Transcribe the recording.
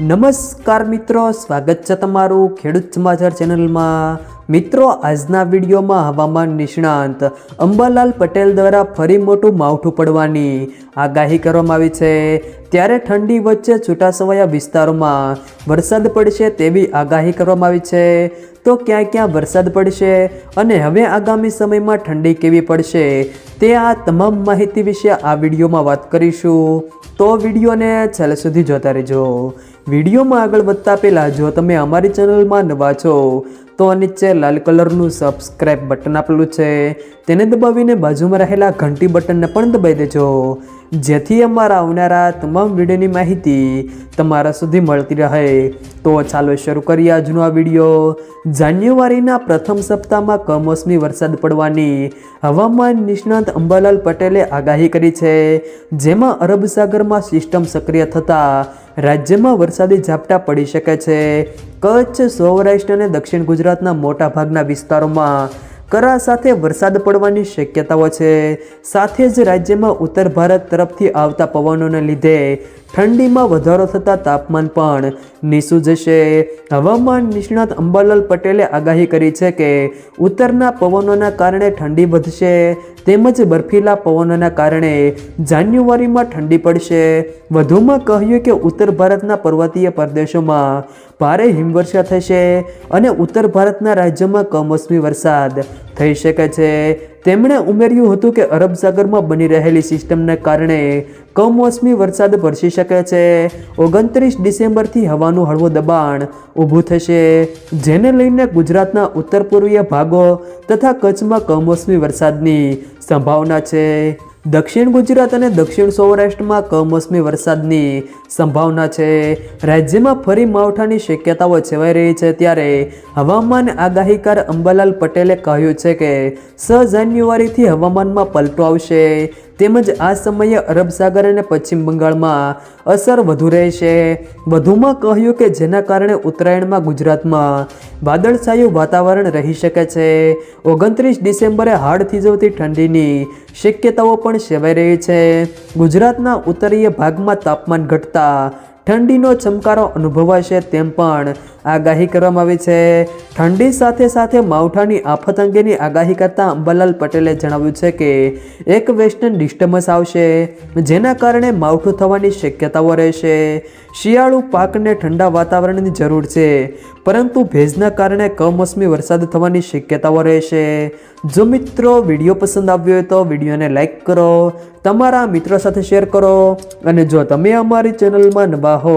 નમસ્કાર મિત્રો, સ્વાગત છે તમારું ખેડૂત સમાચાર ચેનલમાં. મિત્રો, આજના વિડીયોમાં હવામાન નિષ્ણાંત અંબાલાલ પટેલ દ્વારા ફરી મોટું માવઠું પડવાની આગાહી કરવામાં આવી છે. ત્યારે ઠંડી વચ્ચે છૂટાછવાયા વિસ્તારોમાં વરસાદ પડશે તેવી આગાહી કરવામાં આવી છે. તો ક્યાં ક્યાં વરસાદ પડશે અને હવે આગામી સમયમાં ઠંડી કેવી પડશે તે આ તમામ માહિતી વિશે આ વિડીયોમાં વાત કરીશું. તો વિડીયોને છેલ્લે સુધી જોતા રહેજો. વિડીયોમાં આગળ વધતા પહેલાં જો તમે અમારી ચેનલમાં નવા છો, તો નીચે લાલ કલરનું સબસ્ક્રાઇબ બટન આપેલું છે. તેને દબાવીને બાજુમાં રહેલા ઘંટી બટનને પણ દબાવી દેજો. જેથી અમારા આવનારા તમામ વિડીયોની માહિતી તમારા સુધી મળતી રહે. તો ચાલો શરૂ કરીએ આજનો આ વીડિયો. જાન્યુઆરીના પ્રથમ સપ્તાહમાં કમોસમી વરસાદ પડવાની હવામાન નિષ્ણાંત અંબાલાલ પટેલે આગાહી કરી છે. જેમાં અરબ સાગરમાં સિસ્ટમ સક્રિય થતાં રાજ્યમાં વરસાદી ઝાપટા પડી શકે છે. કચ્છ, સૌરાષ્ટ્ર અને દક્ષિણ ગુજરાતના મોટા ભાગના વિસ્તારોમાં કરા સાથે વરસાદ પડવાની શક્યતાઓ છે. સાથે જ રાજ્યમાં ઉત્તર ભારત તરફથી આવતા પવનોને લીધે ઠંડીમાં વધારો થતાં તાપમાન પણ નીસું જશે. હવામાન નિષ્ણાત અંબાલાલ પટેલે આગાહી કરી છે કે ઉત્તરના પવનોના કારણે ઠંડી વધશે, તેમજ બર્ફીલા પવનોના કારણે જાન્યુઆરીમાં ઠંડી પડશે. વધુમાં કહ્યું કે ઉત્તર ભારતના પર્વતીય પ્રદેશોમાં ભારે હિમવર્ષા થશે અને ઉત્તર ભારતના રાજ્યોમાં કમોસમી વરસાદ થઈ શકે છે. તેમણે ઉમેર્યું હતું કે અરબ સાગરમાં બની રહેલી સિસ્ટમને કારણે કમોસમી વરસાદ વરસી શકે છે. ઓગણત્રીસ ડિસેમ્બરથી હવાનું હળવું દબાણ ઊભું થશે. જેને લઈને ગુજરાતના ઉત્તર પૂર્વીય ભાગો તથા કચ્છમાં કમોસમી વરસાદની સંભાવના છે. દક્ષિણ ગુજરાત અને દક્ષિણ સૌરાષ્ટ્રમાં કમોસમી વરસાદની સંભાવના છે. રાજ્યમાં ફરી માવઠાની શક્યતાઓ છેવાઈ રહી છે ત્યારે હવામાન આગાહીકાર અંબાલાલ પટેલે કહ્યું છે કે છ જાન્યુઆરીથી હવામાનમાં પલટો આવશે. તેમજ આ સમયે અરબ સાગર અને પશ્ચિમ બંગાળમાં અસર વધુ રહેશે. વધુમાં કહ્યું કે જેના કારણે ઉત્તરાયણમાં ગુજરાતમાં વાદળછાયું વાતાવરણ રહી શકે છે. ઓગણત્રીસ ડિસેમ્બરે હાડ થીજવતી ઠંડીની શક્યતાઓ પણ સેવાઈ રહી છે. ગુજરાતના ઉત્તરીય ભાગમાં તાપમાન ઘટતા ઠંડીનો ચમકારો અનુભવાશે તેમ પણ આગાહી કરવામાં આવી છે. ઠંડી સાથે સાથે માવઠાની આફત અંગેની આગાહી કરતા અંબાલાલ પટેલે જણાવ્યું છે કે એક વેસ્ટર્ન ડિસ્ટર્બન્સ આવશે, જેના કારણે માવઠું થવાની શક્યતાઓ રહેશે. શિયાળુ પાકને ઠંડા વાતાવરણની જરૂર છે, પરંતુ ભેજના કારણે કમોસમી વરસાદ થવાની શક્યતાઓ રહેશે. જો મિત્રો વીડિયો પસંદ આવ્યો હોય તો વિડીયોને લાઇક કરો, તમારા મિત્રો સાથે શેર કરો, અને જો તમે અમારી ચેનલમાં નવા હો